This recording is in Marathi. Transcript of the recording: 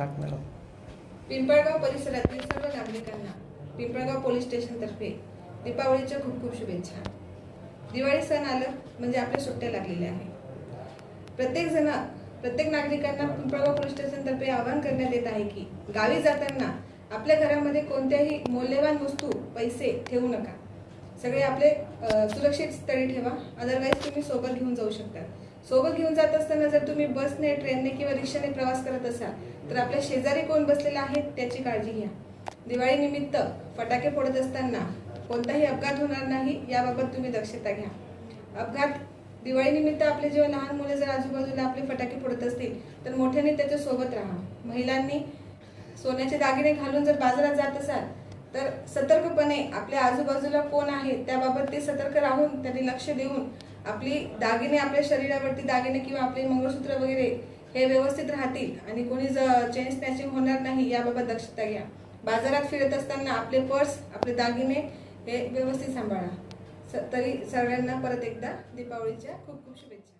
टाक मॅडम पिंपळगाव परिसरातील सर्व नागरिकांना पिंपळगाव पोलीस स्टेशनतर्फे दीपावलीच्या खूप खूप शुभेच्छा. दिवाळी सण आलं म्हणजे आपल्या सुट्ट्या लागलेल्या आहे प्रत्येक जण प्रत्येक नागरिकांना पिंपळगाव पोलीस स्टेशनतर्फे आवाहन करण्यात येत आहे की गावी जाताना आपल्या घरामध्ये कोणत्याही मौल्यवान वस्तू पैसे ठेवू नका. सगळे आपले सुरक्षित स्थळी ठेवा. अदरवाईज तुम्ही सोबत घेऊन जाऊ शकता. सोबत घेऊन जात असताना जर तुम्ही बसने ट्रेनने किंवा रिक्षाने प्रवास करत असाल तर आपल्या शेजारी कोण बसलेला आहे त्याची काळजी घ्या. दिवाळी निमित्त फटाके फोडत असताना कोणताही अपघात होणार नाही याबाबत तुम्ही दक्षता घ्या. अपघात दिवाळीनिमित्त आपले जेव्हा लहान मुले जर आजूबाजूला आपले फटाके फोडत असतील तर मोठ्याने त्याच्यासोबत राहा. महिलांनी सोन्याचे दागिने घालून जर बाजारात जात असाल तर सतर्कपणे आपल्या आजूबाजूला कोण आहे त्याबाबत ते सतर्क राहून त्यांनी लक्ष देऊन आपली दागिने आपल्या शरीरावरती दागिने किंवा आपले मंगळसूत्र वगैरे हे व्यवस्थित राहतील आणि कोणी चेन स्नॅचिंग होणार नाही याबाबत दक्षता घ्या. बाजारात फिरत असताना आपले पर्स आपले दागिने हे व्यवस्थित सांभाळा. स- तरी सगळ्यांना परत एकदा दीपावलीच्या खूप खूप शुभेच्छा.